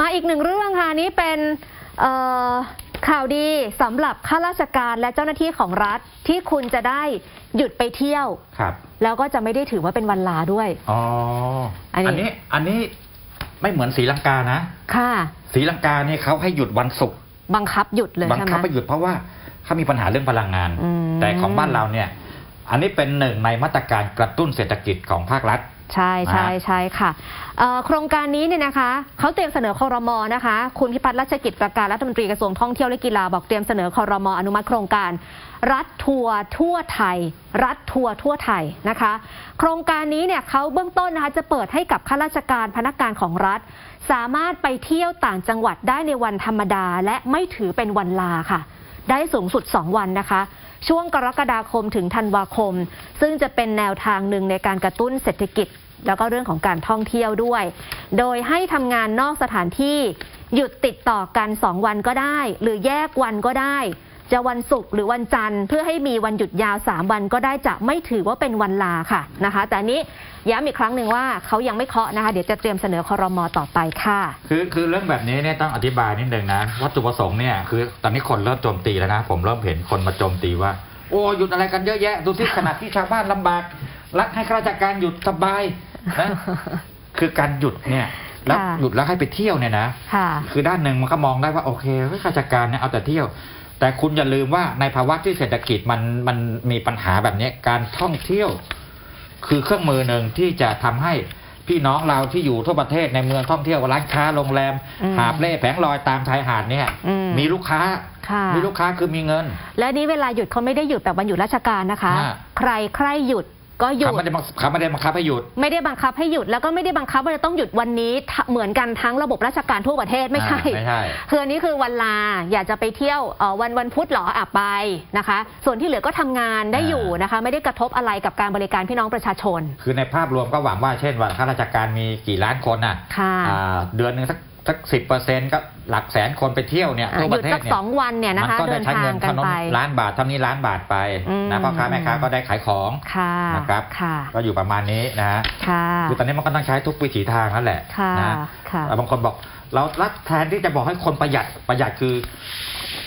มาอีกหนึ่งเรื่องค่ะนี้เป็นเอ่อข่าวดีสำหรับข้าราชการและเจ้าหน้าที่ของรัฐที่คุณจะได้หยุดไปเที่ยวครับ แล้วก็จะไม่ได้ถือว่าเป็นวันลาด้วยอ๋ออันนี้อันนี้อันนี้ไม่เหมือนศรีลังกานะค่ะศรีลังกาเนี่ยเขาให้หยุดวันศุกร์บังคับหยุดเลยบังใช่ไหมคับให้หยุดเพราะว่าเขามีปัญหาเรื่องพลังงานอืมแต่ของบ้านเราเนี่ย อันนี้เป็นหนึ่งในมาตรการกระตุ้นเศรษฐกิจของภาครัฐ ใช่ใช่นะฮะใช่ค่ะเอ่อโครงการนี้เนี่ยนะคะเขาเตรียมเสนอคอรมอนะคะ คุณพิพัฒน์รัชกิจประการรัฐมนตรีกระทรวงท่องเที่ยวและกีฬาบอกเตรียมเสนอคอรมออนุมัติโครงการ รัฐทัวร์ทั่วไทย รัฐทัวร์ทั่วไทยนะคะ โครงการนี้เนี่ยเขาเบื้องต้นนะคะจะเปิดให้กับข้าราชการพนักงานของรัฐ สามารถไปเที่ยวต่างจังหวัดได้ในวันธรรมดา และไม่ถือเป็นวันลาค่ะ ได้สูงสุด 2 วันนะคะ ช่วงกรกฎาคมถึงธันวาคม ซึ่งจะเป็นแนวทางหนึ่งในการกระตุ้นเศรษฐกิจ แล้วก็เรื่องของการท่องเที่ยวด้วย โดยให้ทำงานนอกสถานที่ หยุดติดต่อกัน 2 วันก็ได้ หรือแยกวันก็ได้ จะวันศุกร์หรือวันจันทร์ เพื่อให้มีวันหยุดยาว 3 วันก็ได้จะไม่ถือว่าเป็นวันลาค่ะนะคะ แต่อันนี้ย้ำอีกครั้งหนึ่งว่าเขายังไม่เคาะนะคะ เดี๋ยวจะเตรียมเสนอคอรมอต่อไปค่ะ คือคือเรื่องแบบนี้เนี่ยต้องอธิบายนิดนึงนะวัตถุประสงค์เนี่ยคือตอนนี้คนเริ่มโจมตีแล้วนะ ผมเริ่มเห็นคนมาโจมตีว่า โอ้หยุดอะไรกันเยอะแยะ ดูที่ขนาดที่ชาวบ้านลำบาก รัฐให้ข้าราชการหยุดสบายนะคือการหยุดเนี่ยแล้วค่ะหยุดแล้วให้ไปเที่ยวเนี่ยนะค่ะคือด้านหนึ่งมันก็มองได้ว่าโอเคเฮ้ยข้าราชการเนี่ยเอาแต่เที่ยว แต่คุณอย่าลืมว่าในภาวะที่เศรษฐกิจมันมันมีปัญหาแบบนี้การท่องเที่ยว คือเครื่องมือหนึ่งที่จะทำให้พี่น้องเราที่อยู่ทั่วประเทศในเมืองท่องเที่ยวร้านค้าโรงแรมอืมหาบเล่แผงลอยตามชายหาดเนี่ยอืมมีลูกค้าค่ะมีลูกค้าคือมีเงิน และนี่เวลาหยุดเขาไม่ได้หยุดแบบวันหยุดราชการนะคะฮะใครใครหยุด ก็หยุด เขาไม่ได้บังเขาไม่ได้บังคับให้หยุด ไม่ได้บังคับให้หยุดแล้วก็ไม่ได้บังคับว่าจะต้องหยุดวันนี้ทะเหมือนกันทั้งระบบราชการทั่วประเทศไม่ใช่อ่าไม่ใช่ คืออันนี้คือวันลาอยากจะไปเที่ยวเอ่อวันวันพุธเหรออะไปนะคะ ส่วนที่เหลือก็ทำงานได้อยู่นะคะ ไม่ได้กระทบอะไรกับการบริการพี่น้องประชาชน คือในภาพรวมก็หวังว่าเช่นว่าข้าราชการมีกี่ล้านคนน่ะค่ะ อ่าเดือนหนึ่งสัก สักสิบเปอร์เซ็นต์ก็หลักแสนคนไปเที่ยวเนี่ยอะทั่วหปยุดระเทสัศกเนี่ยสองวันเนี่ยนะมัคะก็เดิได้นใช้ทาเงิงนกัถนนนไปล้านบาทเท่านี้ล้านบาทไปอืมนะพ่อค้าแม่ค้าก็ได้ขายของค่ะนะครับค่ะก็อยู่ประมาณนี้นะฮะค่ะคือตอนนี้มันก็ต้องใช้ทุกวิถีทางนั่นแหละค่ะนะค่ะแต่บางคนบอกเรารัฐแทนที่จะบอกให้คนประหยัดประหยัดคือ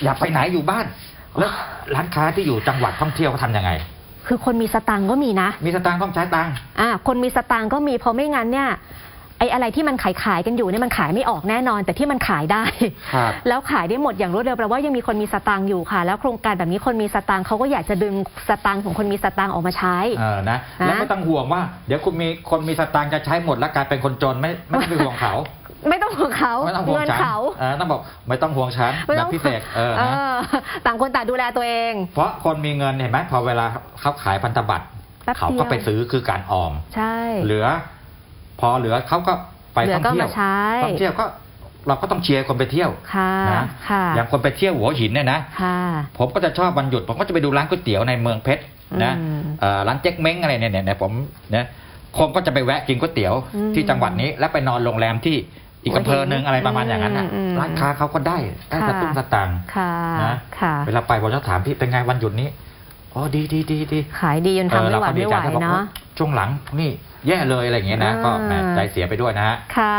อย่าไปไหนอยู่บ้าน แล้วร้านค้าที่อยู่จังหวัดท่องเที่ยวเขาทำยังไง คือคนมีสตังค์ก็มีนะ มีสตางค์ต้องใช้ตังค์อ่าคนมีสตางค์ก็มีเพราะไม่งั้นเนี่ย ไอ้อะไรที่มันขายขายๆกันอยู่เนี่ยมันขายไม่ออกแน่นอน แต่ที่มันขายได้ ครับแล้วขายได้หมดอย่างรวดเร็วแปลว่ายังมีคนมีสตางค์อยู่ค่ะ แล้วโครงการแบบนี้คนมีสตางค์เขาก็อยากจะดึงสตางค์ของคนมีสตางค์ออกมาใช้ เออนะนะแล้วไม่ต้องห่วงว่า เดี๋ยวคุณมีคนมีสตางค์จะใช้หมดแล้วกลายเป็นคนจนไม่ไม่ต้องไปห่วงเขาไม่ต้องห่วงเขาไม่ต้องห่วงเงินฉันเขาเออต้องบอกไม่ต้องห่วงฉันไม่แบต้บองพิเศษเออเอนะอต่างคนต่างดูแลตัวเอง เพราะคนมีเงินเห็นไหมพอเวลาเขาขายพันธบัตรแป๊บเขาเดียวก็ไปซื้อคือการออม ใช่ เหลือ พอเหลือเขาก็ไปเหลืท่อองก็เที่ยมาวใช้ท่องเที่ยวก็เราก็ต้องเชียร์คนไปเที่ยวค่ะนะค่ะอย่างคนไปเที่ยวหัวหินเนี่ยนะค่ะผมก็จะชอบวันหยุด ผมก็จะไปดูร้านก๋วยเตี๋ยวในเมืองเพชรนะอืมเอ่อร้านเจ๊กเม้งอะไรเนี่ยเนี่ยผมเนี่ยคนก็จะไปแวะกินก๋วยเตี๋ยวอืมที่จังหวัดนี้ แล้วไปนอนโรงแรมที่อีกอำเภอหนึ่งอะไรประมาณอย่างนั้นน่ะอืมอืมร้านค้าเขาก็ได้ได้ค่ะกระตุ้นสตางค์ค่ะนะค่ะเวลาไปผมจะถามพี่เป็นไงวันหยุดนี้อ๋อดีดีดีดีขายดีจนทำไม่หวาดไม่ไหวออรก็ดีใจถ้บอกเนาะ ช่วงหลังนี่แย่เลยอะไรอย่างเงี้ยนะ ก็แหมอ่าใจเสียไปด้วยนะฮะ ค่ะ